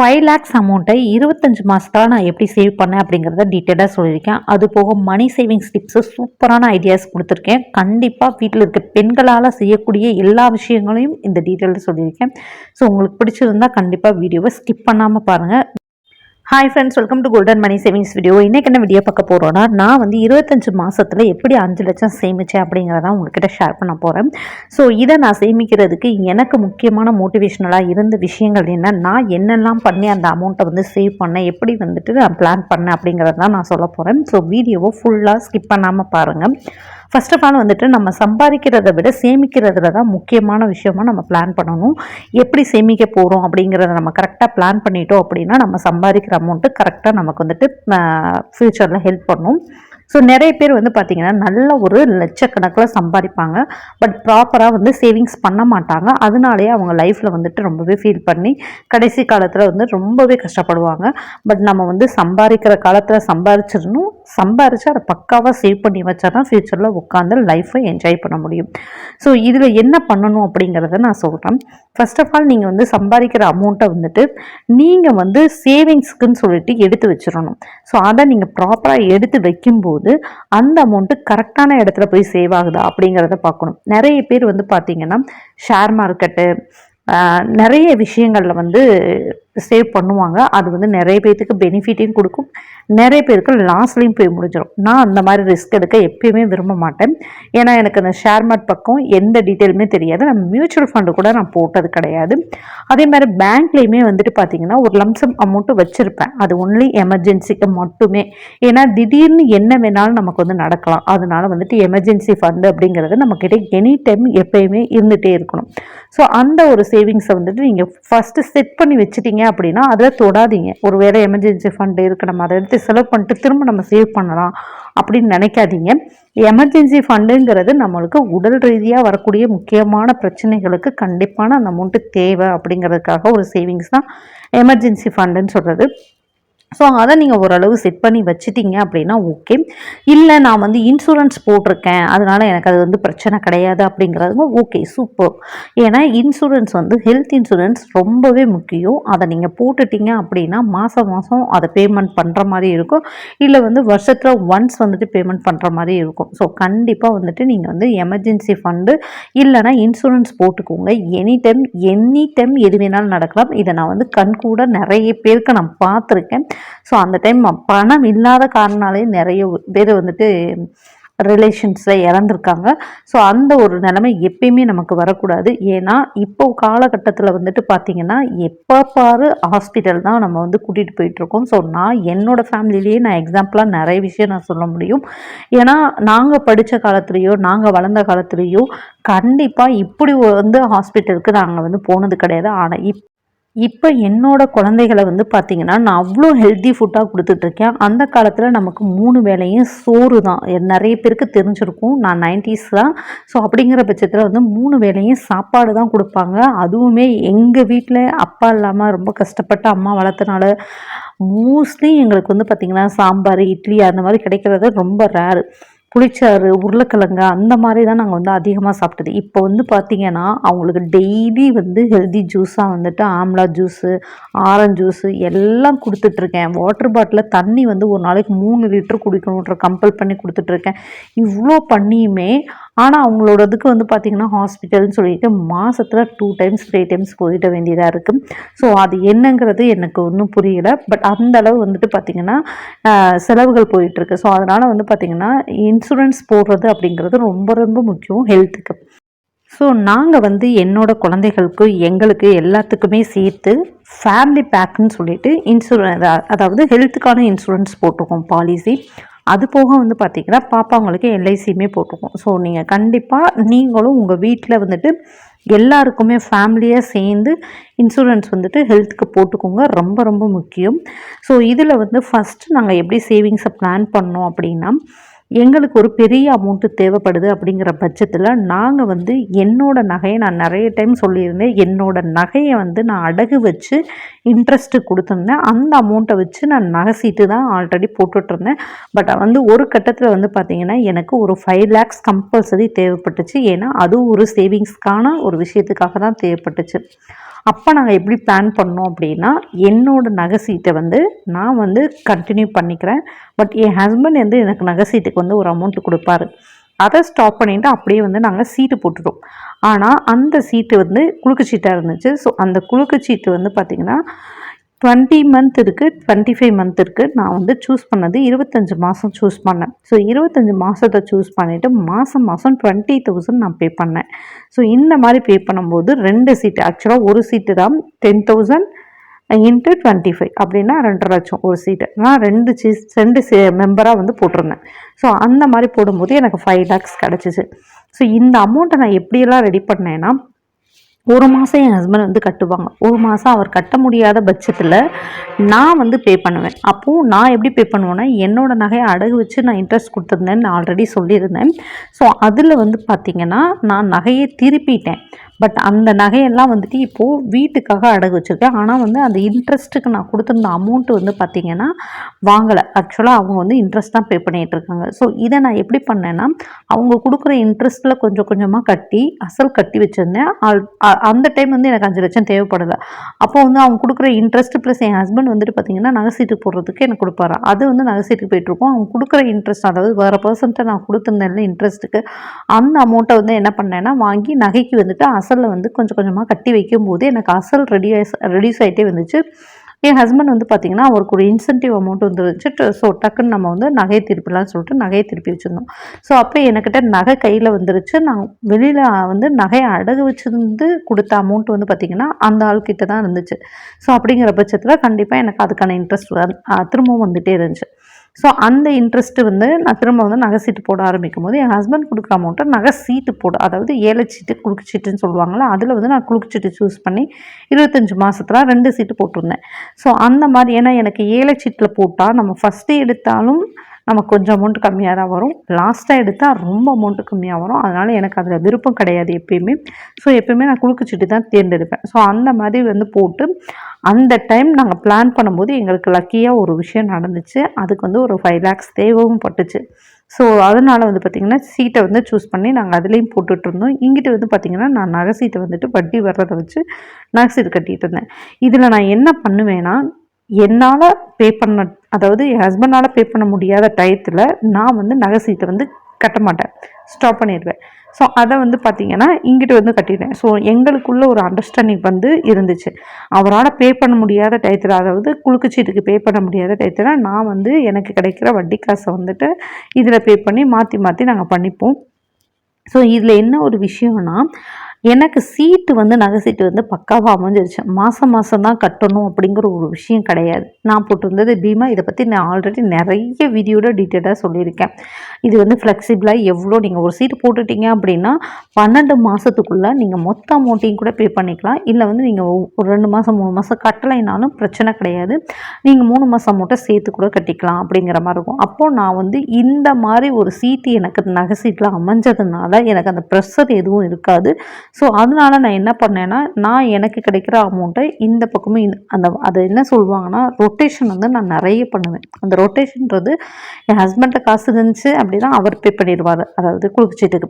Five lakhs அமௌண்ட்டை இருபத்தஞ்சு மாதத்தில் நான் எப்படி சேவ் பண்ணேன் அப்படிங்கிறத டீட்டெயிலாக சொல்லியிருக்கேன். அது போக மணி சேவிங்ஸ் டிப்ஸு சூப்பரான ஐடியாஸ் கொடுத்துருக்கேன். கண்டிப்பாக வீட்டில் இருக்க பெண்களால் செய்யக்கூடிய எல்லா விஷயங்களையும் இந்த டீட்டெயிலில் சொல்லியிருக்கேன். ஸோ உங்களுக்கு பிடிச்சிருந்தா கண்டிப்பாக வீடியோவை ஸ்கிப் பண்ணாமல் பாருங்கள் hi friends welcome to golden money savings video இன்றைக்கி என்ன வீடியோ பார்க்க போகிறோன்னா நான் வந்து இருபத்தஞ்சு மாதத்தில் எப்படி அஞ்சு லட்சம் சேமித்தேன் அப்படிங்கிறத உங்ககிட்ட ஷேர் பண்ண போகிறேன் ஸோ இதை நான் சேமிக்கிறதுக்கு எனக்கு முக்கியமான மோட்டிவேஷ்னலாக இருந்த விஷயங்கள் என்ன நான் என்னெல்லாம் பண்ணி அந்த அமௌண்ட்டை வந்து சேவ் பண்ணேன் எப்படி வந்துட்டு நான் பிளான் பண்ணேன் அப்படிங்கிறத தான் நான் சொல்ல போகிறேன் ஸோ வீடியோவை ஃபுல்லாக ஸ்கிப் பண்ணாமல் பாருங்கள் ஃபர்ஸ்ட் ஆஃப் ஆல் வந்துட்டு நம்ம சம்பாதிக்கிறத விட சேமிக்கிறதுல தான் முக்கியமான விஷயமா நம்ம பிளான் பண்ணணும். எப்படி சேமிக்க போகிறோம் அப்படிங்கிறத நம்ம கரெக்டாக பிளான் பண்ணிட்டோம் அப்படின்னா நம்ம சம்பாதிக்கிற அமௌண்ட்டு கரெக்டாக நமக்கு வந்துட்டு ஃப்யூச்சரில் ஹெல்ப் பண்ணும். ஸோ நிறைய பேர் வந்து பார்த்திங்கன்னா நல்ல ஒரு லட்சக்கணக்கில் சம்பாதிப்பாங்க. பட் ப்ராப்பராக வந்து சேவிங்ஸ் பண்ண மாட்டாங்க. அதனாலேயே அவங்க லைஃப்பில் வந்துட்டு ரொம்பவே ஃபீல் பண்ணி கடைசி காலத்தில் வந்து ரொம்பவே கஷ்டப்படுவாங்க. பட் நம்ம வந்து சம்பாதிக்கிற காலத்தில் சம்பாதிச்சிடணும். சம்பாரித்து அதை பக்காவாக சேவ் பண்ணி வச்சா தான் ஃப்யூச்சரில் உட்காந்து லைஃப்பை என்ஜாய் பண்ண முடியும். ஸோ இதில் என்ன பண்ணணும் அப்படிங்கிறத நான் சொல்கிறேன் ஃபர்ஸ்ட் ஆஃப் ஆல் நீங்கள் வந்து சம்பாதிக்கிற அமௌண்ட்டை வந்துட்டு நீங்கள் வந்து சேவிங்ஸ்க்குன்னு சொல்லிட்டு எடுத்து வச்சிடணும். ஸோ அதை நீங்கள் ப்ராப்பராக எடுத்து வைக்கும்போது போது அந்த அமௌண்ட்டு கரெக்டான இடத்துல போய் சேவ் ஆகுதா அப்படிங்கிறத பார்க்கணும். நிறைய பேர் வந்து பார்த்திங்கன்னா ஷேர் மார்க்கெட்டு நிறைய விஷயங்களில் வந்து சேவ் பண்ணுவாங்க. அது வந்து நிறைய பேர்த்துக்கு பெனிஃபிட்டையும் கொடுக்கும். நிறைய பேருக்கு லாஸ்லேயும் போய் முடிஞ்சிடும். நான் அந்த மாதிரி ரிஸ்க் எடுக்க எப்பயுமே விரும்ப மாட்டேன். ஏன்னா எனக்கு அந்த ஷேர் மார்ட் பக்கம் எந்த டீட்டெயிலுமே தெரியாது. நான் மியூச்சுவல் ஃபண்டு கூட நான் போட்டது கிடையாது. அதே மாதிரி பேங்க்லேயுமே வந்துட்டு பார்த்தீங்கன்னா ஒரு லம்சம் அமௌண்ட்டு வச்சுருப்பேன். அது ஒன்லி எமர்ஜென்சிக்கு மட்டுமே. ஏன்னா திடீர்னு என்ன வேணாலும் நமக்கு வந்து நடக்கலாம். அதனால வந்துட்டு எமர்ஜென்சி ஃபண்டு அப்படிங்கிறது நம்மக்கிட்ட எனி டைம் எப்பயுமே இருந்துகிட்டே இருக்கணும். ஸோ அந்த ஒரு சேவிங்ஸை வந்துட்டு நீங்கள் ஃபஸ்ட்டு செட் பண்ணி வச்சுட்டீங்க அப்படின்னா அதை தொடாதீங்க. ஒரு வேளை எமர்ஜென்சி ஃபண்டு இருக்குது நம்ம அதை எடுத்து செலவு பண்ணிட்டு திரும்ப நம்ம சேவ் பண்ணலாம் அப்படின்னு நினைக்காதீங்க. எமர்ஜென்சி ஃபண்டுங்கிறது நம்மளுக்கு உடல் ரீதியாக வரக்கூடிய முக்கியமான பிரச்சனைகளுக்கு கண்டிப்பான அந்த அமௌண்ட்டு தேவை அப்படிங்கிறதுக்காக ஒரு சேவிங்ஸ் தான் எமர்ஜென்சி ஃபண்டுன்னு சொல்கிறது ஸோ அதை நீங்கள் ஓரளவு செட் பண்ணி வச்சுட்டீங்க அப்படின்னா ஓகே இல்லை நான் வந்து இன்சூரன்ஸ் போட்டிருக்கேன். அதனால் எனக்கு அது வந்து பிரச்சனை கிடையாது அப்படிங்கிறதுங்க ஓகே சூப்பர் ஏன்னா இன்சூரன்ஸ் வந்து ஹெல்த் இன்சூரன்ஸ் ரொம்பவே முக்கியம். அதை நீங்கள் போட்டுட்டீங்க அப்படின்னா மாதம் மாதம் அதை பேமெண்ட் பண்ணுற மாதிரி இருக்கும். இல்லை வந்து வருஷத்தில் ஒன்ஸ் வந்துட்டு பேமெண்ட் பண்ணுற மாதிரி இருக்கும். ஸோ கண்டிப்பாக வந்துட்டு நீங்கள் வந்து எமர்ஜென்சி ஃபண்டு இல்லைனா இன்சூரன்ஸ் போட்டுக்கோங்க. எனி டைம் எனி டைம் எது வேணாலும் நடக்கலாம். இதை நான் வந்து கண் கூட நிறைய பேருக்கு நான் பார்த்துருக்கேன். ஸோ அந்த டைம் பணம் இல்லாத காரணாலே நிறைய பேர் வந்துட்டு ரிலேஷன்ஸில் இறந்துருக்காங்க. ஸோ அந்த ஒரு நிலைமை எப்பயுமே நமக்கு வரக்கூடாது. ஏன்னா இப்போ காலகட்டத்தில் வந்துட்டு பார்த்திங்கன்னா எப்போ பாரு ஹாஸ்பிட்டல் தான் நம்ம வந்து கூட்டிகிட்டு போயிட்டுருக்கோம். ஸோ நான் என்னோடய ஃபேமிலிலேயே நான் எக்ஸாம்பிளாக நிறைய விஷயம் நான் சொல்ல முடியும். ஏன்னா நாங்கள் படித்த காலத்துலேயோ நாங்கள் வளர்ந்த காலத்துலேயோ கண்டிப்பாக இப்படி வந்து ஹாஸ்பிட்டலுக்கு நாங்கள் வந்து போனது கிடையாது. ஆனால் இப் இப்போ என்னோட குழந்தைகளை வந்து பார்த்திங்கன்னா நான் அவ்வளோ ஹெல்த்தி ஃபுட்டாக கொடுத்துட்ருக்கேன். அந்த காலத்தில் நமக்கு மூணு வேலையும் சோறு தான். நிறைய பேருக்கு தெரிஞ்சிருக்கும். நான் நைன்டிஸ் தான். ஸோ அப்படிங்கிற பட்சத்தில் வந்து மூணு வேலையும் சாப்பாடு தான் கொடுப்பாங்க. அதுவுமே எங்கள் வீட்டில் அப்பா இல்லாமல் ரொம்ப கஷ்டப்பட்டு அம்மா வளர்த்தனால மோஸ்ட்லி எங்களுக்கு வந்து பார்த்திங்கன்னா சாம்பார் இட்லி அந்த மாதிரி கிடைக்கிறது ரொம்ப ரேரு புளிச்சாறு உருளைக்கிழங்கு அந்த மாதிரி தான் நாங்கள் வந்து அதிகமாக சாப்பிட்டது. இப்போ வந்து பார்த்திங்கன்னா அவங்களுக்கு டெய்லி வந்து ஹெல்தி ஜூஸாக வந்துட்டு ஆம்லா ஜூஸு ஆரஞ்சு ஜூஸு எல்லாம் கொடுத்துட்ருக்கேன். வாட்டர் பாட்டிலில் தண்ணி வந்து ஒரு நாளைக்கு மூணு லிட்டர் குடிக்கணுன்ற கம்பல் பண்ணி கொடுத்துட்ருக்கேன். இவ்வளோ பண்ணியுமே ஆனால் அவங்களோடதுக்கு வந்து பார்த்திங்கன்னா ஹாஸ்பிட்டல்னு சொல்லிட்டு மாதத்தில் டூ டைம்ஸ் த்ரீ டைம்ஸ் போயிட வேண்டியதாக இருக்குது ஸோ அது என்னங்கிறது எனக்கு ஒன்றும் புரியலை. பட் அந்த அளவு வந்துட்டு பார்த்திங்கன்னா செலவுகள் போயிட்டுருக்கு. ஸோ அதனால் வந்து பார்த்திங்கன்னா இன்சூரன்ஸ் போடுறது அப்படிங்கிறது ரொம்ப ரொம்ப முக்கியம் ஹெல்த்துக்கு ஸோ நாங்கள் வந்து என்னோட குழந்தைகளுக்கு எங்களுக்கு எல்லாத்துக்குமே சேர்த்து ஃபேமிலி பேக்குன்னு சொல்லிட்டு இன்சூரன்ஸ் அதாவது ஹெல்த்துக்கான இன்சூரன்ஸ் போட்டிருக்கோம் பாலிசி அது போக வந்து பார்த்திங்கன்னா பாப்பாங்களுக்கு எல்ஐசியுமே போட்டிருக்கோம். ஸோ நீங்கள் கண்டிப்பாக நீங்களும் உங்கள் வீட்டில் வந்துட்டு எல்லாருக்குமே ஃபேமிலியாக சேர்ந்து இன்சூரன்ஸ் வந்துட்டு ஹெல்த்துக்கு போட்டுக்கோங்க. ரொம்ப ரொம்ப முக்கியம். ஸோ இதில் வந்து ஃபஸ்ட்டு நாங்கள் எப்படி சேவிங்ஸை பிளான் பண்ணோம் அப்படின்னா எங்களுக்கு ஒரு பெரிய அமௌண்ட்டு தேவைப்படுது அப்படிங்கிற பட்சத்தில் நாங்கள் வந்து என்னோட நகையை நான் நிறைய டைம் சொல்லியிருந்தேன். என்னோட நகையை வந்து நான் அடகு வச்சு இன்ட்ரெஸ்ட்டு கொடுத்துருந்தேன். அந்த அமௌண்ட்டை வச்சு நான் நகை சீட்டு தான் ஆல்ரெடி போட்டுட்ருந்தேன் பட் வந்து ஒரு கட்டத்தில் வந்து பார்த்திங்கன்னா எனக்கு ஒரு ஃபைவ் லேக்ஸ் கம்பல்சரி தேவைப்பட்டுச்சு. ஏன்னா அதுவும் ஒரு சேவிங்ஸ்க்கான ஒரு விஷயத்துக்காக தான் தேவைப்பட்டுச்சு. அப்போ நாங்கள் எப்படி பிளான் பண்ணோம் அப்படின்னா என்னோடய நகை சீட்டை வந்து நான் வந்து கண்டினியூ பண்ணிக்கிறேன். பட் என் ஹஸ்பண்ட் வந்து எனக்கு நகை சீட்டுக்கு வந்து ஒரு அமௌண்ட் கொடுப்பாரு. அதை ஸ்டாப் பண்ணிவிட்டு அப்படியே வந்து நாங்கள் சீட்டு போட்டுட்டோம். ஆனால் அந்த சீட்டு வந்து குலுக்கு சீட்டாக இருந்துச்சு. ஸோ அந்த குலுக்கு சீட்டு வந்து பார்த்திங்கன்னா டுவெண்ட்டி மந்த் இருக்குது டுவெண்ட்டி ஃபைவ் மந்த் இருக்குது நான் வந்து சூஸ் பண்ணது இருபத்தஞ்சி மாதம் சூஸ் பண்ணேன். ஸோ இருபத்தஞ்சி மாதத்தை சூஸ் பண்ணிவிட்டு மாதம் மாதம் டுவெண்ட்டி தௌசண்ட் நான் பே பண்ணேன். ஸோ இந்த மாதிரி பே பண்ணும்போது ரெண்டு சீட்டு ஆக்சுவலாக ஒரு சீட்டு தான் ten thousand into twenty five அப்படின்னா ரெண்டரை லட்சம் ஒரு சீட்டு நான் ரெண்டு சீஸ் ரெண்டு சே மெம்பராக வந்து போட்டிருந்தேன். ஸோ அந்த மாதிரி போடும்போது எனக்கு ஃபைவ் லேக்ஸ் கிடச்சிச்சு. ஸோ இந்த அமௌண்ட்டை நான் எப்படியெல்லாம் ரெடி பண்ணேன்னா ஒரு மாதம் என் ஹஸ்பண்ட் வந்து கட்டுவாங்க. ஒரு மாதம் அவர் கட்ட முடியாத பட்சத்தில் நான் வந்து பே பண்ணுவேன். அப்போது நான் எப்படி பே பண்ணுவேன்னா என்னோட நகையை அடகு வச்சு நான் இன்ட்ரெஸ்ட் கொடுத்துருந்தேன்னு ஆல்ரெடி சொல்லியிருந்தேன். ஸோ அதில் வந்து பார்த்திங்கன்னா நான் நகையை திருப்பிட்டேன். பட் அந்த நகையெல்லாம் வந்துட்டு இப்போது வீட்டுக்காக அடகு வச்சுருக்கேன். ஆனால் வந்து அந்த இன்ட்ரெஸ்ட்டுக்கு நான் கொடுத்துருந்த அமௌண்ட்டு வந்து பார்த்திங்கன்னா வாங்கலை. ஆக்சுவலாக அவங்க வந்து இன்ட்ரெஸ்ட் தான் பே பண்ணிகிட்டு இருக்காங்க. ஸோ இதை நான் எப்படி பண்ணேன்னா அவங்க கொடுக்குற இன்ட்ரெஸ்ட்டில் கொஞ்சம் கொஞ்சமாக கட்டி அசல் கட்டி வச்சுருந்தேன். அந்த டைம் வந்து எனக்கு அஞ்சு லட்சம் தேவைப்படலை. அப்போ வந்து அவங்க கொடுக்குற இன்ட்ரெஸ்ட் ப்ளஸ் என் ஹஸ்பண்ட் வந்துட்டு பார்த்திங்கன்னா நகை சீட்டு போடுறதுக்கு எனக்கு கொடுப்பாரு. அது வந்து நகை சீட்டுக்கு போயிட்டுருக்கோம் அவங்க கொடுக்குற இன்ட்ரெஸ்ட் அதாவது வேறு பர்சன்ட்டை நான் கொடுத்துருந்தேன்ல இன்ட்ரெஸ்ட்டுக்கு அந்த அமௌண்ட்டை வந்து என்ன பண்ணேன்னா வாங்கி நகைக்கு வந்துட்டு அசலில் வந்து கொஞ்சம் கொஞ்சமாக கட்டி வைக்கும்போது எனக்கு அசல் ரெடியூஸ் ரெடியூஸ் ஆகிட்டே வந்துச்சு. என் ஹஸ்பண்ட் வந்து பார்த்திங்கன்னா அவருக்கு ஒரு இன்சென்டிவ் அமௌண்ட் வந்துருந்துச்சு. ஸோ டக்குன்னு நம்ம வந்து நகையை திருப்பிடலாம்னு சொல்லிட்டு நகையை திருப்பி வச்சுருந்தோம். ஸோ அப்போ என்கிட்ட நகை கையில் வந்துருச்சு. நான் வெளியில் வந்து நகையை அடகு வச்சுருந்து கொடுத்த அமௌண்ட் வந்து பார்த்திங்கன்னா அந்த ஆள்கிட்ட தான் இருந்துச்சு. ஸோ அப்படிங்கிற பட்சத்தில் கண்டிப்பாக எனக்கு அதுக்கான இன்ட்ரெஸ்ட் திரும்பவும் வந்துகிட்டே இருந்துச்சு. ஸோ அந்த இன்ட்ரெஸ்ட்டு வந்து நான் திரும்ப வந்து நகை சீட்டு போட ஆரம்பிக்கும் போது என் ஹஸ்பண்ட் கொடுக்குற அமௌண்ட்டை நகை சீட்டு போட அதாவது ஏழை சீட்டு சீட்டுன்னு சொல்லுவாங்களா அதில் வந்து நான் குழுக்கு சீட்டு சூஸ் பண்ணி இருபத்தஞ்சி மாதத்தில் ரெண்டு சீட்டு போட்டிருந்தேன். ஸோ அந்த மாதிரி ஏன்னா எனக்கு ஏழை சீட்டில் போட்டால் நம்ம ஃபஸ்ட்டு எடுத்தாலும் நமக்கு கொஞ்சம் அமௌண்ட் கம்மியாக தான் வரும். லாஸ்ட்டாக எடுத்தால் ரொம்ப அமௌண்ட்டு கம்மியாக வரும். அதனால் எனக்கு அதில் விருப்பம் கிடையாது எப்பயுமே. ஸோ எப்பயுமே நான் குழுக்கு தான் தேர்ந்தெடுப்பேன். ஸோ அந்த மாதிரி வந்து போட்டு அந்த டைம் நாங்கள் பிளான் பண்ணும்போது எங்களுக்கு லக்கியாக ஒரு விஷயம் நடந்துச்சு. அதுக்கு வந்து ஒரு ஃபைவ் லேக்ஸ் தேவையும் பட்டுச்சு. ஸோ அதனால் வந்து பார்த்திங்கன்னா சீட்டை வந்து சூஸ் பண்ணி நாங்கள் அதுலேயும் போட்டுட்ருந்தோம் இங்கிட்ட வந்து பார்த்திங்கன்னா நான் நகை சீட்டை வந்துட்டு வட்டி வர்றதை வச்சு நகை சீட்டு கட்டிகிட்டு இருந்தேன். இதில் நான் என்ன பண்ணுவேன்னா என்னால் பே பண்ண அதாவது என் ஹஸ்பண்டால் பே பண்ண முடியாத டயத்தில் நான் வந்து நகை சீட்டை வந்து கட்ட மாட்டேன். ஸ்டாப் பண்ணிடுவேன் ஸோ அதை வந்து பார்த்திங்கன்னா இங்கிட்ட வந்து கட்டிடுவேன் ஸோ எங்களுக்குள்ள ஒரு அண்டர்ஸ்டாண்டிங் வந்து இருந்துச்சு. அவரால் பே பண்ண முடியாத டயத்தில் அதாவது குழுக்குச்சீட்டுக்கு பே பண்ண முடியாத டயத்தில் நான் வந்து எனக்கு கிடைக்கிற வட்டி காசை வந்துட்டு இதில் பே பண்ணி மாற்றி மாற்றி நாங்கள் பண்ணிப்போம். ஸோ இதில் என்ன ஒரு விஷயம்னா எனக்கு சீட்டு வந்து நகை சீட்டு வந்து பக்காவாக அமைஞ்சிருச்சு. மாதம் மாதம் தான் கட்டணும் அப்படிங்கிற ஒரு விஷயம் கிடையாது. நான் போட்டிருந்தது பீமா இதை பற்றி நான் ஆல்ரெடி நிறைய வீடியோட டீட்டெயிலாக சொல்லியிருக்கேன். இது வந்து ஃப்ளெக்சிபிளாக எவ்வளோ நீங்கள் ஒரு சீட்டு போட்டுட்டீங்க அப்படின்னா பன்னெண்டு மாதத்துக்குள்ளே நீங்கள் மொத்த அமௌண்ட்டையும் கூட பே பண்ணிக்கலாம். இல்லை வந்து நீங்கள் ஒரு ரெண்டு மாதம் மூணு மாதம் கட்டலைனாலும் பிரச்சனை கிடையாது. நீங்கள் மூணு மாதம் அமௌண்ட்டை சேர்த்து கூட கட்டிக்கலாம் அப்படிங்கிற மாதிரி இருக்கும். அப்போது நான் வந்து இந்த மாதிரி ஒரு சீட்டு எனக்கு நகை சீட்டில் அமைஞ்சதுனால எனக்கு அந்த ப்ரெஷர் எதுவும் இருக்காது. ஸோ அதனால நான் என்ன பண்ணேன்னா நான் எனக்கு கிடைக்கிற அமௌண்ட்டை இந்த பக்கமும் அந்த அது என்ன சொல்லுவாங்கன்னா ரொட்டேஷன் வந்து நான் நிறைய பண்ணுவேன். அந்த ரொட்டேஷன்றது என் ஹஸ்பண்ட்டை காசு இருந்துச்சு அப்படின்னா அவர் பே பண்ணிடுவார். அதாவது குழுக்குச்சீட்டுக்கு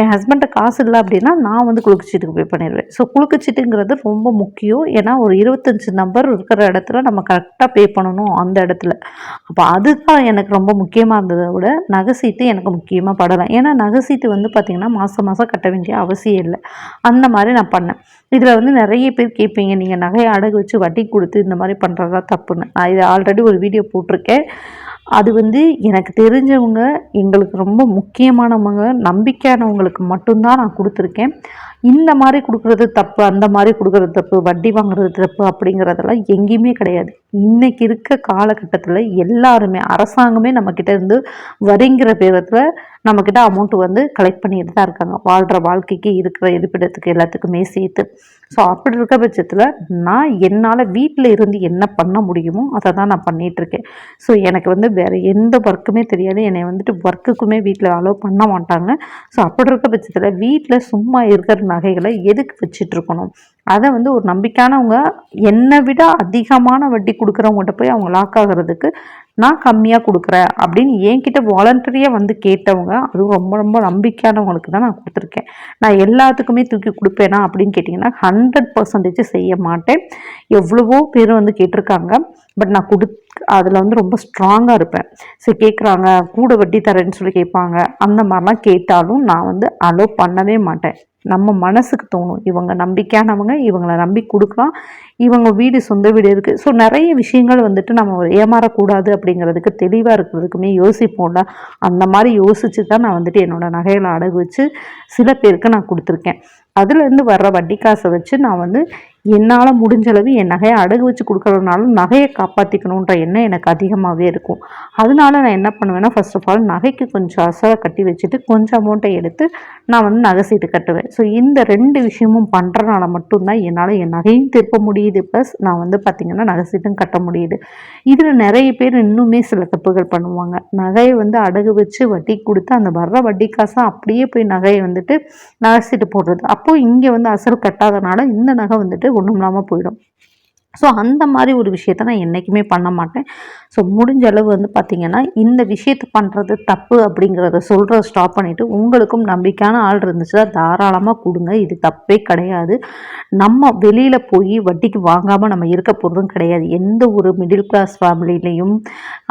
என் ஹஸ்பண்ட்டை காசு இல்லை அப்படின்னா நான் வந்து குழுக்குச்சீட்டுக்கு பே பண்ணிடுவேன். ஸோ குழுக்குச்சீட்டுங்கிறது ரொம்ப முக்கியம். ஏன்னா ஒரு இருபத்தஞ்சி நம்பர் இருக்கிற இடத்துல நம்ம கரெக்டாக பே பண்ணணும் அந்த இடத்துல. அப்போ அதுதான் எனக்கு ரொம்ப முக்கியமாக இருந்ததை விட நகை சீட்டு எனக்கு முக்கியமாக படலாம் ஏன்னா நகை சீட்டு வந்து பார்த்திங்கன்னா மாதம் மாதம் கட்ட வேண்டிய அவசியம் இல்லை. அந்த மாதிரி நான் பண்ணேன். இதில் வந்து நிறைய பேர் கேட்பீங்க நீங்கள் நகையை அடகு வச்சு வட்டி கொடுத்து இந்த மாதிரி பண்ணுறதா தப்புன்னு. நான் இதை ஆல்ரெடி ஒரு வீடியோ போட்டிருக்கேன். அது வந்து எனக்கு தெரிஞ்சவங்க எங்களுக்கு ரொம்ப முக்கியமானவங்க நம்பிக்கையானவங்களுக்கு மட்டும்தான் நான் கொடுத்துருக்கேன். இந்த மாதிரி கொடுக்குறது தப்பு அந்த மாதிரி கொடுக்குறது தப்பு வட்டி வாங்குறது தப்பு அப்படிங்கிறதெல்லாம் எங்கேயுமே கிடையாது. இன்றைக்கி இருக்க காலகட்டத்தில் எல்லாருமே அரசாங்கமே நம்மக்கிட்ட இருந்து வரிங்கிற பேரத்தில் நம்மக்கிட்ட அமௌண்ட் வந்து கலெக்ட் பண்ணிட்டு தான் இருக்காங்க. வாழ்கிற வாழ்க்கைக்கு இருக்கிற இருப்பிடத்துக்கு எல்லாத்துக்குமே சேர்த்து. ஸோ அப்படி இருக்க பட்சத்தில் நான் என்னால் வீட்டில் இருந்து என்ன பண்ண முடியுமோ அதை தான் நான் பண்ணிகிட்ருக்கேன் ஸோ எனக்கு வந்து வேறு எந்த ஒர்க்குமே தெரியாது. என்னை வந்துட்டு ஒர்க்குக்குமே வீட்டில் அலோவ் பண்ண மாட்டாங்க. ஸோ அப்படி இருக்க பட்சத்தில் வீட்டில் சும்மா இருக்கிற நகைகளை எதுக்கு வச்சிட்ருக்கணும் அதை வந்து ஒரு நம்பிக்கையானவங்க என்னை விட அதிகமான வட்டி கொடுக்குறவங்ககிட்ட போய் அவங்க லாக் ஆகிறதுக்கு நான் கம்மியாக கொடுக்குறேன் அப்படின்னு என்கிட்ட வாலண்டரியாக வந்து கேட்டவங்க அதுவும் ரொம்ப ரொம்ப நம்பிக்கையானவங்களுக்கு தான் நான் கொடுத்துருக்கேன். நான் எல்லாத்துக்குமே தூக்கி கொடுப்பேனா அப்படின்னு கேட்டிங்கன்னா ஹண்ட்ரட் பர்சன்டேஜ் செய்ய மாட்டேன். எவ்வளவோ பேர் வந்து கேட்டிருக்காங்க. பட் நான் கொடு அதில் வந்து ரொம்ப ஸ்ட்ராங்காக இருப்பேன். சரி கேட்குறாங்க கூட வட்டி தரேன்னு சொல்லி கேட்பாங்க அந்த மாதிரிலாம் கேட்டாலும் நான் வந்து அலோவ் பண்ணவே மாட்டேன். நம்ம மனசுக்கு தோணும். இவங்க நம்பிக்கையானவங்க இவங்களை நம்பி கொடுக்கலாம். இவங்க வீடு சொந்த வீடு இருக்குது ஸோ நிறைய விஷயங்கள் வந்துட்டு நம்ம ஏமாறக்கூடாது அப்படிங்கிறதுக்கு தெளிவாக இருக்கிறதுக்குமே யோசிப்போம்ல அந்த மாதிரி யோசித்து தான் நான் வந்துட்டு என்னோடய நகைகளை அடகு வச்சு சில பேருக்கு நான் கொடுத்துருக்கேன். அதுலேருந்து வர்ற வட்டி காசை வச்சு நான் வந்து என்னால் முடிஞ்சளவு என் நகையை அடகு வச்சு கொடுக்குறதுனாலும் நகையை காப்பாற்றிக்கணுன்ற எண்ணம் எனக்கு அதிகமாகவே இருக்கும். அதனால நான் என்ன பண்ணுவேன்னா ஃபர்ஸ்ட் ஆஃப் ஆல் நகைக்கு கொஞ்சம் அசலை கட்டி வச்சுட்டு கொஞ்சம் அமௌண்ட்டை எடுத்து நான் வந்து நகை சீட்டு கட்டுவேன். ஸோ இந்த ரெண்டு விஷயமும் பண்ணுறனால மட்டும்தான் என்னால் என் நகையும் திருப்ப முடியுது. ப்ளஸ் நான் வந்து பார்த்திங்கன்னா நகை சீட்டும் கட்ட முடியுது. இதில் நிறைய பேர் இன்னுமே சில தப்புகள் பண்ணுவாங்க. நகையை வந்து அடகு வச்சு வட்டி கொடுத்து அந்த வர்ற வட்டி காசை அப்படியே போய் நகையை வந்துட்டு நகை சீட்டு போடுறது. அப்போது இங்கே வந்து அசல் கட்டாதனால இந்த நகை வந்துட்டு ஒன்றும் இல்லாமல் போயிடும். ஸோ அந்த மாதிரி ஒரு விஷயத்த நான் என்றைக்குமே பண்ண மாட்டேன். ஸோ முடிஞ்ச அளவு வந்து பார்த்திங்கன்னா இந்த விஷயத்தை பண்ணுறது தப்பு அப்படிங்கிறத சொல்கிறத ஸ்டாப் பண்ணிவிட்டு உங்களுக்கும் நம்பிக்கையான ஆள் இருந்துச்சுன்னா தாராளமாக கொடுங்க. இது தப்பே கிடையாது. நம்ம வெளியில் போய் வட்டிக்கு வாங்காமல் நம்ம இருக்க போகிறதும் கிடையாது. எந்த ஒரு மிடில் கிளாஸ் ஃபேமிலியிலையும்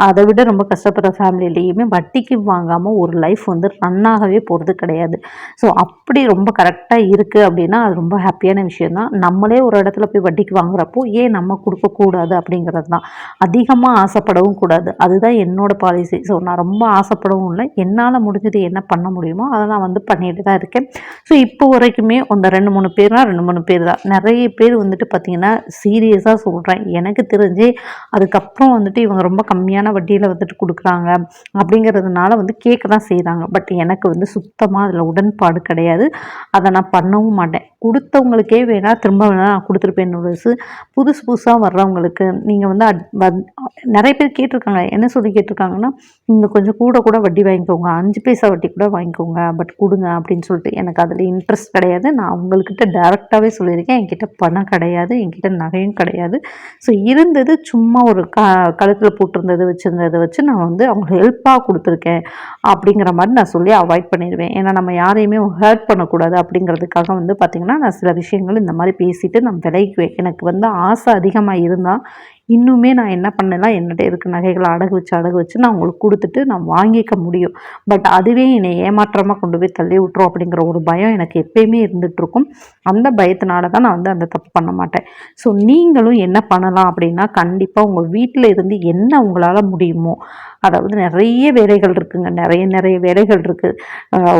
அதை விட ரொம்ப கஷ்டப்படுற ஃபேமிலியிலையுமே வட்டிக்கு வாங்காமல் ஒரு லைஃப் வந்து ரன்னாகவே போகிறது கிடையாது. ஸோ அப்படி ரொம்ப கரெக்டாக இருக்குது அப்படின்னா அது ரொம்ப ஹாப்பியான விஷயம் தான் நம்மளே ஒரு இடத்துல போய் வட்டிக்கு வாங்குறப்போ ஏன் நம்ம கொடுக்கக்கூடாது அப்படிங்கிறது தான். அதிகமாக ஆசைப்படவும் கூடாது. அதுதான் என்னோட பாலிசி ஸோ நான் ரொம்ப ஆசைப்படவும் இல்லை. என்னால் முடிஞ்சது என்ன பண்ண முடியுமோ அதை நான் வந்து பண்ணிட்டு தான் இருக்கேன். ஸோ இப்போ வரைக்குமே அந்த ரெண்டு மூணு பேர்னா ரெண்டு மூணு பேர் தான். நிறைய பேர் வந்துட்டு பார்த்திங்கன்னா சீரியஸாக சொல்கிறேன் எனக்கு தெரிஞ்சு அதுக்கப்புறம் வந்துட்டு இவங்க ரொம்ப கம்மியான வட்டியில் வந்துட்டு கொடுக்குறாங்க அப்படிங்கிறதுனால வந்து கேட்க தான் செய்கிறாங்க பட் எனக்கு வந்து சுத்தமாக அதில் உடன்பாடு கிடையாது. அதை நான் பண்ணவும் மாட்டேன். கொடுத்தவங்களுக்கே வேணால் திரும்ப வேணால் நான் கொடுத்துருப்பேன். நூடுல்ஸு புதுசு புதுசாக வர்றவங்களுக்கு நீங்கள் வந்து அட் நிறைய பேர் கேட்டிருக்காங்க. என்ன சொல்லி கேட்டிருக்காங்கன்னா நீங்கள் கொஞ்சம் கூட கூட வட்டி வாங்கிக்கோங்க. அஞ்சு பைசா வட்டி கூட வாங்கிக்கோங்க. பட் கொடுங்க. அப்படின்னு சொல்லிட்டு எனக்கு அதில் இன்ட்ரெஸ்ட் கிடையாது. நான் உங்கள்கிட்ட டேரெக்டாகவே சொல்லியிருக்கேன். என்கிட்ட பணம் கிடையாது. என்கிட்ட நகையும் கிடையாது. ஸோ இருந்தது சும்மா ஒரு க கழுத்தில் போட்டிருந்தது வச்சுருந்ததை வச்சு நான் வந்து அவங்க ஹெல்ப்பாக கொடுத்துருக்கேன். அப்படிங்கிற மாதிரி நான் சொல்லி அவாய்ட் பண்ணிடுவேன். ஏன்னா நம்ம யாரையுமே ஹர்ட் பண்ணக்கூடாது அப்படிங்கிறதுக்காக வந்து பார்த்திங்கன்னா நான் சில விஷயங்கள் இந்த மாதிரி பேசிவிட்டு நான் விலைக்குவேன் எனக்கு வந்து ஆசை அதிகமாக இருந்தால் இன்னுமே நான் என்ன பண்ணலாம் என்னட்ட இருக்க நகைகளை அடகு வச்சு அடகு வச்சு நான் உங்களுக்கு கொடுத்துட்டு நான் வாங்கிக்க முடியும். பட் அதுவே என்னை ஏமாற்றமாக கொண்டு போய் தள்ளி விட்டுரும் அப்படிங்கிற ஒரு பயம் எனக்கு எப்பயுமே இருந்துகிட்ருக்கும். அந்த பயத்தினால தான் நான் வந்து அந்த தப்பு பண்ண மாட்டேன். ஸோ நீங்களும் என்ன பண்ணலாம் அப்படின்னா கண்டிப்பாக உங்கள் வீட்டில் இருந்து என்ன உங்களால் முடியுமோ அதாவது நிறைய வேலைகள் இருக்குங்க. நிறைய நிறைய வேலைகள் இருக்குது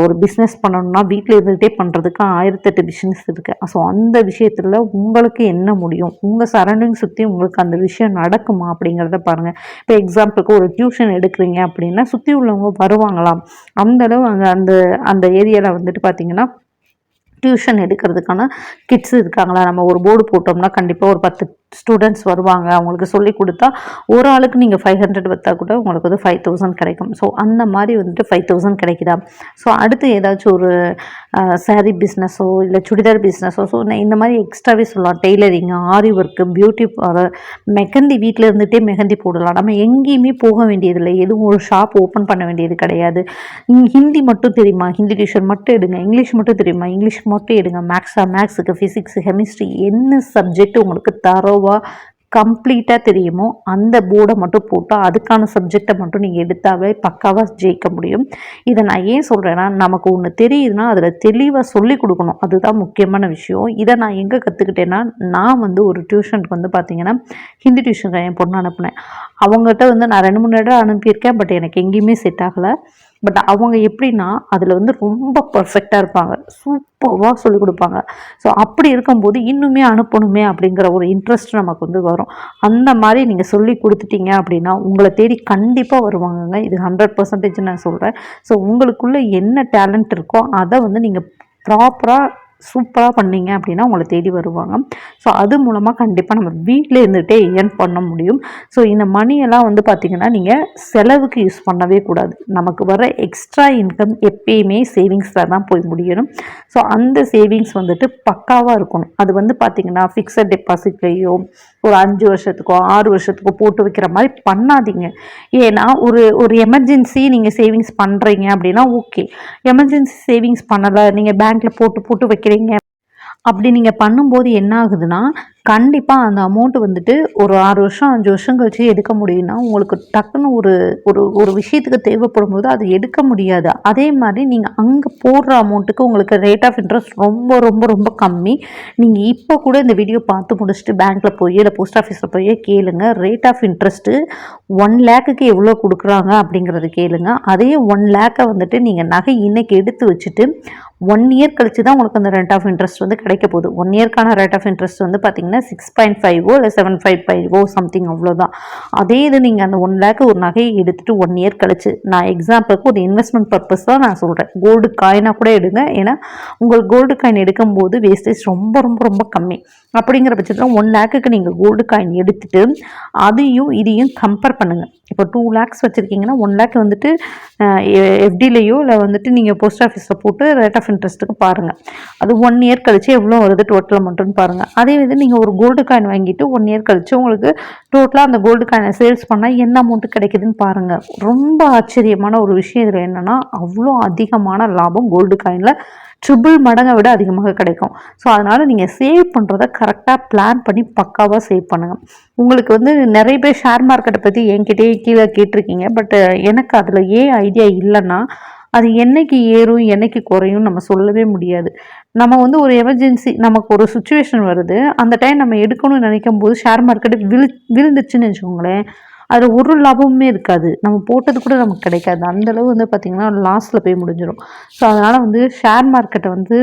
ஒரு பிஸ்னஸ் பண்ணணும்னா வீட்டில் இருந்துகிட்டே பண்ணுறதுக்கு ஆயிரத்தெட்டு பிஸ்னஸ் இருக்குது ஸோ அந்த விஷயத்தில் உங்களுக்கு என்ன முடியும்? உங்கள் சரௌண்டிங் சுற்றி உங்களுக்கு அந்த விஷயம் நடக்குமா அப்படிங்கிறத பாருங்கள் இப்போ எக்ஸாம்பிளுக்கு ஒரு டியூஷன் எடுக்கிறீங்க அப்படின்னா சுற்றி உள்ளவங்க வருவாங்களாம். அந்தளவு அங்கே அந்த அந்த ஏரியாவில் வந்துட்டு பார்த்தீங்கன்னா டியூஷன் எடுக்கிறதுக்கான கிட்ஸ் இருக்காங்களா? நம்ம ஒரு போர்டு போட்டோம்னா கண்டிப்பாக ஒரு பத்து ஸ்டூடெண்ட்ஸ் வருவாங்க. அவங்களுக்கு சொல்லி கொடுத்தா ஒரு ஆளுக்கு நீங்கள் ஃபைவ் ஹண்ட்ரட் வைத்தா கூட உங்களுக்கு வந்து ஃபைவ் தௌசண்ட் கிடைக்கும். ஸோ அந்த மாதிரி வந்துட்டு ஃபைவ் தௌசண்ட் கிடைக்குதா? ஸோ அடுத்து ஏதாச்சும் ஒரு சாரீ பிஸ்னஸோ இல்லை சுடிதார் பிஸ்னஸோ ஸோ இந்த மாதிரி எக்ஸ்ட்ராவே சொல்லலாம். Tailoring aari work beauty mehndi வீட்டில் இருந்துகிட்டே மெஹந்தி போடலாம். நம்ம எங்கேயுமே போக வேண்டியதில்லை. எதுவும் ஒரு ஷாப் ஓப்பன் பண்ண வேண்டியது கிடையாது. ஹிந்தி மட்டும் தெரியுமா? ஹிந்தி டியூஷன் மட்டும் எடுங்க. இங்கிலீஷ் மட்டும் தெரியுமா? இங்கிலீஷ் மட்டும் எடுங்க. மேக்ஸா மேக்ஸுக்கு ஃபிசிக்ஸ் கெமிஸ்ட்ரி என்ன சப்ஜெக்ட் உங்களுக்கு தரோவாக கம்ப்ளீட்டாக தெரியுமோ அந்த போர்டை மட்டும் போட்டால் அதுக்கான சப்ஜெக்டை மட்டும் நீங்கள் எடுத்தாவே பக்காவாக ஜெயிக்க முடியும். இதை நான் ஏன் சொல்கிறேன்னா நமக்கு ஒன்று தெரியுதுன்னா அதில் தெளிவாக சொல்லி கொடுக்கணும். அதுதான் முக்கியமான விஷயம். இதை நான் எங்கே கற்றுக்கிட்டேன்னா நான் வந்து ஒரு டியூஷனுக்கு வந்து பார்த்தீங்கன்னா ஹிந்தி டியூஷனுக்கு என் பொண்ணு அனுப்புனேன். அவங்ககிட்ட வந்து நான் ரெண்டு மூணு இடம் அனுப்பியிருக்கேன் பட் எனக்கு எங்கேயுமே செட் ஆகலை. பட் அவங்க எப்படின்னா அதில் வந்து ரொம்ப பர்ஃபெக்டாக இருப்பாங்க. சூப்பராக சொல்லிக் கொடுப்பாங்க. ஸோ அப்படி இருக்கும்போது இன்னுமே அனுப்பணுமே அப்படிங்கிற ஒரு இன்ட்ரெஸ்ட் நமக்கு வந்து வரும். அந்த மாதிரி நீங்கள் சொல்லி கொடுத்துட்டீங்க அப்படின்னா உங்களை தேடி கண்டிப்பாக வருவாங்கங்க. இது ஹண்ட்ரட் பர்சன்டேஜ் நான் சொல்கிறேன் ஸோ உங்களுக்குள்ளே என்ன டேலண்ட் இருக்கோ அதை வந்து நீங்கள் ப்ராப்பராக சூப்பராக பண்ணீங்க அப்படின்னா உங்களை தேடி வருவாங்க. ஸோ அது மூலமாக கண்டிப்பாக நம்ம வீட்டில் இருந்துகிட்டே ஏர்ன் பண்ண முடியும். ஸோ இந்த மணியெல்லாம் வந்து பார்த்திங்கன்னா நீங்கள் செலவுக்கு யூஸ் பண்ணவே கூடாது. நமக்கு வர எக்ஸ்ட்ரா இன்கம் எப்பயுமே சேவிங்ஸில் தான் போய் முடியணும். ஸோ அந்த சேவிங்ஸ் வந்துட்டு பக்காவாக இருக்கணும். அது வந்து பார்த்திங்கன்னா ஃபிக்ஸட் டெபாசிட்லேயோ ஒரு அஞ்சு வருஷத்துக்கோ ஆறு வருஷத்துக்கோ போட்டு வைக்கிற மாதிரி பண்ணாதீங்க. ஏன்னா ஒரு ஒரு எமர்ஜென்சி நீங்கள் சேவிங்ஸ் பண்ணுறீங்க அப்படின்னா ஓகே எமர்ஜென்சி சேவிங்ஸ் பண்ணலை நீங்கள் பேங்க்கில் போட்டு போட்டு வைக்க வைக்கிறீங்க அப்படி நீங்கள் பண்ணும்போது என்ன ஆகுதுன்னா கண்டிப்பாக அந்த அமௌண்ட்டு வந்துட்டு ஒரு ஆறு வருஷம் அஞ்சு வருஷம் கழிச்சு எடுக்க முடியும்னா உங்களுக்கு டக்குன்னு ஒரு ஒரு ஒரு விஷயத்துக்கு தேவைப்படும் போது அது எடுக்க முடியாது. அதே மாதிரி நீங்கள் அங்கே போடுற அமௌண்ட்டுக்கு உங்களுக்கு ரேட் ஆஃப் இன்ட்ரெஸ்ட் ரொம்ப ரொம்ப ரொம்ப கம்மி. நீங்கள் இப்போ கூட இந்த வீடியோ பார்த்து முடிச்சுட்டு பேங்க்கில் போய் இல்லை போஸ்ட் ஆஃபீஸில் போய் கேளுங்க. ரேட் ஆஃப் இன்ட்ரெஸ்ட்டு ஒன் லேக்குக்கு எவ்வளோ கொடுக்குறாங்க அப்படிங்கிறது கேளுங்க. அதே ஒன் லேக்கை வந்துட்டு நீங்கள் நகை இன்னைக்கு எடுத்து வச்சுட்டு ஒன் இயர் கழிச்சு தான் உங்களுக்கு அந்த ரேட் ஆஃப் இன்ட்ரெஸ்ட் வந்து கிடைக்க போகுது. ஒன் இயர்க்கான ரேட் ஆஃப் இன்ட்ரெஸ்ட் வந்து பார்த்தீங்கன்னா சிக்ஸ் பாயிண்ட் ஃபைவோ இல்லை செவன் ஃபைவ் ஃபைவோ சம்திங் அவ்வளோதான் அதே இது நீங்கள் அந்த ஒன் லேக்கு ஒரு நகையை எடுத்துகிட்டு ஒன் இயர் கழிச்சு நான் எக்ஸாம்பிளுக்கு ஒரு இன்வெஸ்ட்மெண்ட் பர்பஸ் தான் நான் சொல்கிறேன் கோல்டு காயினாக கூட எடுங்க. ஏன்னா உங்கள் கோல்டு காயின் எடுக்கும்போது வேஸ்டேஜ் ரொம்ப ரொம்ப ரொம்ப கம்மி. அப்படிங்கிற பட்சத்தில் ஒன் லேக்குக்கு நீங்கள் கோல்டு காயின் எடுத்துட்டு அதையும் இதையும் கம்பேர் பண்ணுங்கள் இப்போ டூ லேக்ஸ் வச்சுருக்கீங்கன்னா ஒன் லேக் வந்துட்டு எஃப்டிலேயோ இல்லை வந்துட்டு நீங்கள் போஸ்ட் ஆஃபீஸில் போட்டு ரேட் ஆஃப் இன்ட்ரெஸ்ட்டுக்கு பாருங்கள் அது ஒன் இயர் கழிச்சு எவ்வளோ வருது டோட்டல் அமௌண்ட்டுன்னு பாருங்கள் அதே இது நீங்கள் ஒரு கோல்டு காயின் வாங்கிட்டு ஒன் இயர் கழிச்சு உங்களுக்கு டோட்டலாக அந்த கோல்டு காயினை சேல்ஸ் பண்ணால் என்ன அமௌண்ட்டு கிடைக்குதுன்னு பாருங்கள் ரொம்ப ஆச்சரியமான ஒரு விஷயம் இதில் என்னென்னா அவ்வளோ அதிகமான லாபம் கோல்டு காயினில் ட்ரிபிள் மடங்கை விட அதிகமாக கிடைக்கும். ஸோ அதனால் நீங்கள் சேவ் பண்ணுறத கரெக்டாக பிளான் பண்ணி பக்காவாக சேவ் பண்ணுங்கள் உங்களுக்கு வந்து நிறைய பேர் ஷேர் மார்க்கெட்டை பற்றி என்கிட்டயே கீழே கேட்டிருக்கீங்க. பட் எனக்கு அதில் ஏன் ஐடியா இல்லைன்னா அது என்னைக்கு ஏறும் என்னைக்கு குறையும் நம்ம சொல்லவே முடியாது. நம்ம வந்து ஒரு எமர்ஜென்சி நமக்கு ஒரு சுச்சுவேஷன் வருது. அந்த டைம் நம்ம எடுக்கணும்னு நினைக்கும் போது ஷேர் மார்க்கெட்டு விழு விழுந்துச்சுன்னு வச்சுக்கோங்களேன். அதில் ஒரு லாபமுமே இருக்காது. நம்ம போட்டது கூட நமக்கு கிடைக்காது. அந்தளவு வந்து பார்த்திங்கன்னா லாஸில் போய் முடிஞ்சிடும் ஸோ அதனால் வந்து ஷேர் மார்க்கெட்டை வந்து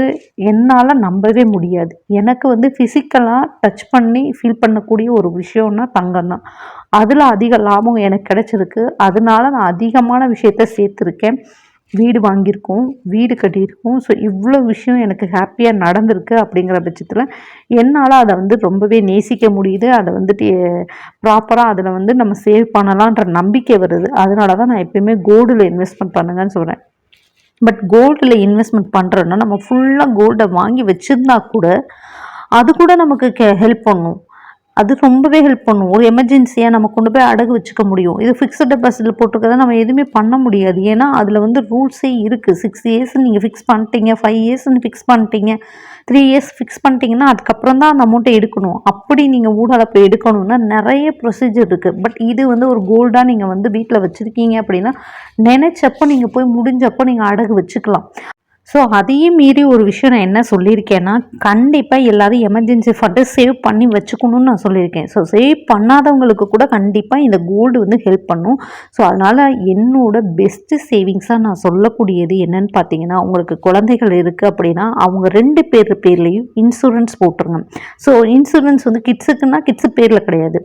என்னால் நம்பவே முடியாது. எனக்கு வந்து ஃபிசிக்கலாக டச் பண்ணி ஃபீல் பண்ணக்கூடிய ஒரு விஷயம்னா தங்கம் தான் அதில் அதிக லாபம் எனக்கு கிடச்சிருக்கு. அதனால நான் அதிகமான விஷயத்த சேர்த்துருக்கேன். வீடு வாங்கியிருக்கோம் வீடு கட்டியிருக்கோம். ஸோ இவ்வளோ விஷயம் எனக்கு ஹாப்பியாக நடந்திருக்கு அப்படிங்கிற பட்சத்தில் என்னால் அதை வந்து ரொம்பவே நேசிக்க முடியுது. அதை வந்துட்டு ப்ராப்பராக அதில் வந்து நம்ம சேவ் பண்ணலான்ற நம்பிக்கை வருது. அதனால தான் நான் எப்பயுமே கோல்டில் இன்வெஸ்ட்மெண்ட் பண்ணுங்கன்னு சொல்கிறேன் பட் கோல்டில் இன்வெஸ்ட்மெண்ட் பண்ணுறோன்னா நம்ம ஃபுல்லாக கோல்டை வாங்கி வச்சுருந்தா கூட அது கூட நமக்கு கே ஹெல்ப் பண்ணும். அது ரொம்பவே ஹெல்ப் பண்ணும். ஒரு எமர்ஜென்சியாக நம்ம கொண்டு போய் அடகு வச்சுக்க முடியும். இது ஃபிக்ஸட் டெபாசிட்டில் போட்டிருக்கதை நம்ம எதுவுமே பண்ண முடியாது. ஏன்னா அதில் வந்து ரூல்ஸே இருக்குது சிக்ஸ் இயர்ஸ்ன்னு நீங்கள் ஃபிக்ஸ் பண்ணிட்டீங்க ஃபைவ் இயர்ஸ்னு ஃபிக்ஸ் பண்ணிட்டீங்க த்ரீ இயர்ஸ் ஃபிக்ஸ் பண்ணிட்டீங்கன்னா அதுக்கப்புறம் தான் அந்த அமௌண்ட்டை எடுக்கணும். அப்படி நீங்கள் ஊடால போய் எடுக்கணும்னா நிறைய ப்ரொசீஜர் இருக்குது பட் இது வந்து ஒரு கோல்டாக நீங்கள் வந்து வீட்டில் வச்சுருக்கீங்க அப்படின்னா நினச்சப்போ நீங்கள் போய் முடிஞ்சப்போ நீங்கள் அடகு வச்சுக்கலாம். ஸோ அதையும் மீறி ஒரு விஷயம் நான் என்ன சொல்லியிருக்கேன்னா கண்டிப்பாக எல்லாரும் எமர்ஜென்சி ஃபண்டை சேவ் பண்ணி வச்சுக்கணும்னு நான் சொல்லியிருக்கேன். ஸோ சேவ் பண்ணாதவங்களுக்கு கூட கண்டிப்பாக இந்த கோல்டு வந்து ஹெல்ப் பண்ணும். ஸோ அதனால் என்னோட பெஸ்ட்டு சேவிங்ஸாக நான் சொல்லக்கூடியது என்னன்னு பார்த்தீங்கன்னா உங்களுக்கு குழந்தைகள் இருக்குது அப்படின்னா அவங்க ரெண்டு பேர் பேர்லேயும் இன்சூரன்ஸ் போட்டுருங்க. ஸோ இன்சூரன்ஸ் வந்து கிட்ஸுக்குன்னா கிட்ஸு பேரில் கிடையாது.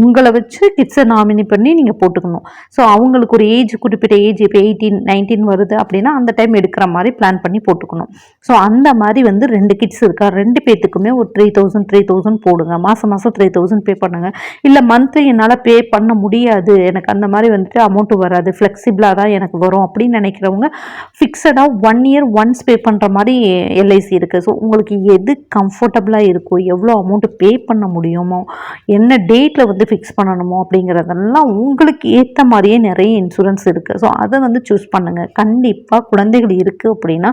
உங்களை வச்சு கிட்ஸை நாமினி பண்ணி நீங்கள் போட்டுக்கணும். ஸோ அவங்களுக்கு ஒரு ஏஜ் குறிப்பிட்ட ஏஜ் இப்போ எயிட்டீன் நைன்டீன் வருது அப்படின்னா அந்த டைம் எடுக்கிற மாதிரி பிளான் பண்ணி போட்டுக்கணும். ஸோ அந்த மாதிரி வந்து ரெண்டு கிட்ஸ் இருக்கா? ரெண்டு பேர்த்துக்குமே ஒரு த்ரீ தௌசண்ட் த்ரீ தௌசண்ட் போடுங்க. மாதம் மாதம் த்ரீ தௌசண்ட் பே பண்ணுங்கள் இல்லை மந்த்லி என்னால் பே பண்ண முடியாது. எனக்கு அந்த மாதிரி வந்துட்டு அமௌண்ட்டு வராது. ஃப்ளெக்சிபிளாக தான் எனக்கு வரும் அப்படின்னு நினைக்கிறவங்க ஃபிக்ஸடாக ஒன் இயர் ஒன்ஸ் பே பண்ணுற மாதிரி எல்ஐசி இருக்குது ஸோ உங்களுக்கு எது கம்ஃபர்டபுளாக இருக்கோ எவ்வளோ அமௌண்ட்டு பே பண்ண முடியுமோ என்ன டேட்டில் வந்து ஃபிக்ஸ் பண்ணணுமோ அப்படிங்கிறதெல்லாம் உங்களுக்கு ஏற்ற மாதிரியே நிறைய இன்சூரன்ஸ் இருக்குது ஸோ அதை வந்து சூஸ் பண்ணுங்கள் கண்டிப்பாக குழந்தைகள் இருக்குது அப்படின்னா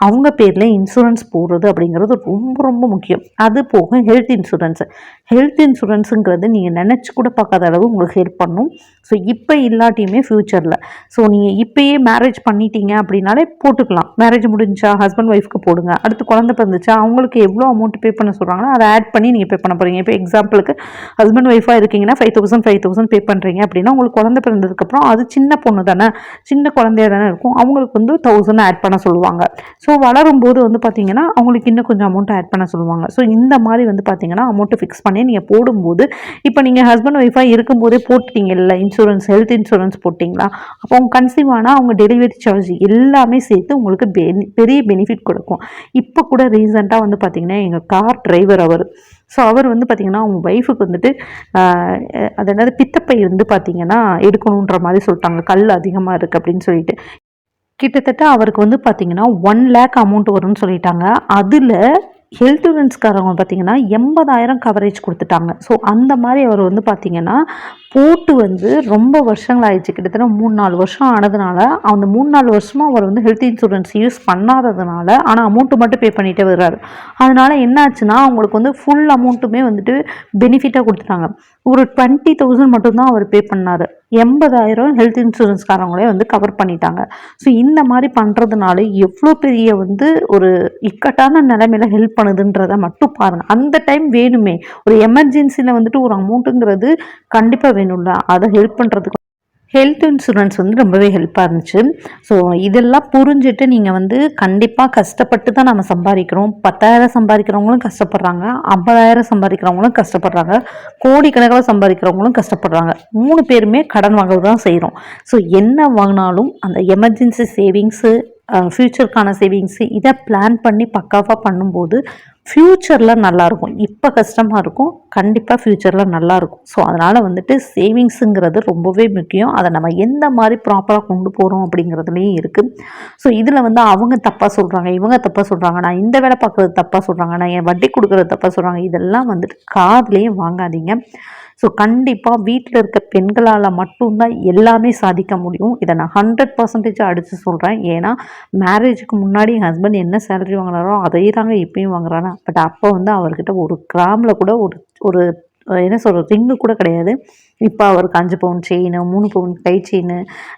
அவங்க பேரில் இன்சூரன்ஸ் போடுறது அப்படிங்கிறது ரொம்ப ரொம்ப முக்கியம். அது போக ஹெல்த் இன்சூரன்ஸு ஹெல்த் இன்சூரன்ஸுங்கிறது நீங்கள் நினச்சி கூட பார்க்காத அளவு உங்களுக்கு ஹெல்ப் பண்ணும். ஸோ இப்போ இல்லாட்டியுமே ஃப்யூச்சரில் ஸோ நீங்கள் இப்போயே மேரேஜ் பண்ணிட்டீங்க அப்படின்னாலே போட்டுக்கலாம். மேரேஜ் முடிஞ்சா ஹஸ்பண்ட் ஒய்ஃப்க்கு போடுங்க. அடுத்து குழந்த பிறந்துச்சா அவங்களுக்கு எவ்வளோ அமௌண்ட் பே பண்ண சொல்கிறாங்களோ அதை ஆட் பண்ணி நீங்கள் பே பண்ண போகிறீங்க இப்போ எக்ஸாம்பிளுக்கு ஹஸ்பண்ட் ஒய்ஃபாக இருக்கீங்கன்னா five thousand five thousand pay பண்ணுறீங்க அப்படின்னா உங்களுக்கு குழந்தை பிறந்ததுக்கப்புறம் அது சின்ன பொண்ணு தானே. சின்ன குழந்தையாக தானே இருக்கும். அவங்களுக்கு வந்து தௌசண்ட் ஆட் பண்ண சொல்லுவாங்க. ஸோ வளரும்போது வந்து பார்த்திங்கன்னா அவங்களுக்கு இன்னும் கொஞ்சம் அமௌண்ட் ஆட் பண்ண சொல்லுவாங்க. ஸோ இந்த மாதிரி வந்து பார்த்திங்கன்னா அமௌண்ட்டு ஃபிக்ஸ் பண்ணி நீங்கள் போடும்போது இப்போ நீங்கள் ஹஸ்பண்ட் ஒய்ஃபாக இருக்கும்போதே போட்டுட்டீங்கல்ல இன்சூரன்ஸ் ஹெல்த் இன்சூரன்ஸ் போட்டிங்களா? அப்போ அவங்க கன்சீவ் ஆனால் அவங்க டெலிவரி சார்ஜ் எல்லாமே சேர்த்து உங்களுக்கு பெனி பெரிய பெனிஃபிட் கொடுக்கும். இப்போ கூட ரீசெண்டாக வந்து பார்த்திங்கன்னா எங்கள் கார் டிரைவர் அவர். ஸோ அவர் வந்து பார்த்திங்கன்னா அவங்க ஒய்ஃபுக்கு வந்துட்டு அது என்னது பித்தப்பை வந்து பார்த்திங்கன்னா எடுக்கணுன்ற மாதிரி சொல்லிட்டாங்க. கல் அதிகமாக இருக்குது அப்படின்னு சொல்லிட்டு. கிட்டத்தட்ட அவருக்கு வந்து பார்த்தீங்கன்னா ஒன் லேக் அமௌண்ட் வரும்னு சொல்லிட்டாங்க. அதில் ஹெல்த் இன்சூரன்ஸ்காரவங்க பார்த்தீங்கன்னா எண்பதாயிரம் கவரேஜ் கொடுத்துட்டாங்க. ஸோ அந்த மாதிரி அவர் வந்து பார்த்தீங்கன்னா போட்டு வந்து ரொம்ப வருஷங்கள் ஆயிடுச்சு கிட்டத்தட்ட மூணு நாலு வருஷம் ஆனதுனால அந்த மூணு நாலு வருஷமாக அவர் வந்து ஹெல்த் இன்சூரன்ஸ் யூஸ் பண்ணாததுனால ஆனால் அமௌண்ட்டு மட்டும் பே பண்ணிகிட்டே வர்றாரு. அதனால என்ன ஆச்சுன்னா அவங்களுக்கு வந்து ஃபுல் அமௌண்ட்டுமே வந்துட்டு பெனிஃபிட்டாக கொடுத்துட்டாங்க. ஒரு டுவெண்ட்டி தௌசண்ட் மட்டும்தான் அவர் பே பண்ணார். எண்பதாயிரம் ஹெல்த் இன்சூரன்ஸ்காரங்களே வந்து கவர் பண்ணிட்டாங்க. ஸோ இந்த மாதிரி பண்ணுறதுனால எவ்வளோ பெரிய வந்து ஒரு இக்கட்டான நிலைமையில ஹெல்ப் பண்ணுதுன்றதை மட்டும் பாருங்கள் அந்த டைம் வேணுமே. ஒரு எமர்ஜென்சியில் வந்துட்டு ஒரு அமௌண்ட்டுங்கிறது கண்டிப்பாக வேணும்ல. அதை ஹெல்ப் பண்ணுறதுக்கு ஹெல்த் இன்சூரன்ஸ் வந்து ரொம்பவே ஹெல்ப்பாக இருந்துச்சு. ஸோ இதெல்லாம் புரிஞ்சுட்டு நீங்கள் வந்து கண்டிப்பாக கஷ்டப்பட்டு தான் நம்ம சம்பாதிக்கிறோம். பத்தாயிரம் சம்பாதிக்கிறவங்களும் கஷ்டப்படுறாங்க. ஐம்பதாயிரம் சம்பாதிக்கிறவங்களும் கஷ்டப்படுறாங்க. கோடிக்கணக்கில் சம்பாதிக்கிறவங்களும் கஷ்டப்படுறாங்க. மூணு பேருமே கடன் வாங்க தான் செய்கிறோம் ஸோ என்ன வாங்கினாலும் அந்த எமர்ஜென்சி சேவிங்ஸு ஃப்யூச்சருக்கான சேவிங்ஸு இதை பிளான் பண்ணி பக்காவாக பண்ணும்போது ஃப்யூச்சரில் நல்லாயிருக்கும் இப்போ கஷ்டமாக இருக்கும். கண்டிப்பாக ஃப்யூச்சரில் நல்லாயிருக்கும் ஸோ அதனால் வந்துட்டு சேவிங்ஸுங்கிறது ரொம்பவே முக்கியம். அதை நம்ம எந்த மாதிரி ப்ராப்பராக கொண்டு போகிறோம் அப்படிங்கிறதுலையும் இருக்குது ஸோ இதில் வந்து அவங்க தப்பாக சொல்கிறாங்க இவங்க தப்பாக சொல்கிறாங்க நான் இந்த வேலை பார்க்குறது தப்பாக சொல்கிறாங்க நான் என் வட்டி கொடுக்குறது தப்பாக சொல்கிறாங்க இதெல்லாம் வந்துட்டு காதுலேயும் வாங்காதீங்க. ஸோ கண்டிப்பாக வீட்டில் இருக்க பெண்களால் மட்டும்தான் எல்லாமே சாதிக்க முடியும். இதை நான் ஹண்ட்ரட் பர்சன்டேஜ் அடித்து சொல்கிறேன் ஏன்னா மேரேஜுக்கு முன்னாடி என் ஹஸ்பண்ட் என்ன சேலரி வாங்குறாரோ அதே தாங்க இப்பயும் வாங்குறாங்க பட் அப்போ வந்து அவர்கிட்ட ஒரு கிராமில் கூட ஒரு ஒரு என்ன சொல்கிறது ரிங்கு கூட கிடையாது. இப்போ அவருக்கு அஞ்சு பவுன் செயின் மூணு பவுன் கை செயின்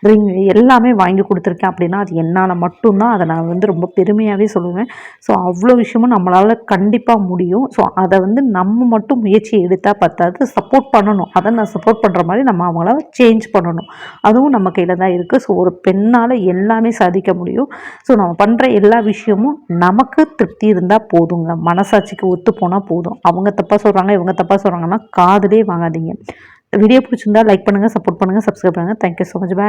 ரிங் எல்லாமே வாங்கி கொடுத்துருக்கேன் அப்படின்னா அது என்னால் மட்டும்தான். அதை நான் வந்து ரொம்ப பெருமையாகவே சொல்லுவேன். ஸோ அவ்வளோ விஷயமும் நம்மளால் கண்டிப்பாக முடியும். ஸோ அதை வந்து நம்ம மட்டும் முயற்சி எடுத்தால் பத்தாது. சப்போர்ட் பண்ணணும். அதை நான் சப்போர்ட் பண்ணுற மாதிரி நம்ம அவங்கள சேஞ்ச் பண்ணணும். அதுவும் நம்ம கையில் தான் இருக்குது ஸோ ஒரு பெண்ணால் எல்லாமே சாதிக்க முடியும். ஸோ நம்ம பண்ணுற எல்லா விஷயமும் நமக்கு திருப்தி இருந்தால் போதுங்க. மனசாட்சிக்கு ஒத்து போனால் போதும். அவங்க தப்பாக சொல்கிறாங்க இவங்க தப்பாக சொல்கிறாங்கன்னா காதுலே வாங்காதீங்க. வீடியோ பிடிச்சிருந்தா லைக் பண்ணுங்கள் சப்போர்ட் பண்ணுங்கள் சப்ஸ்கிரைப் பண்ணுங்கள் தேங்க்யூ ஸோ மச் பாய்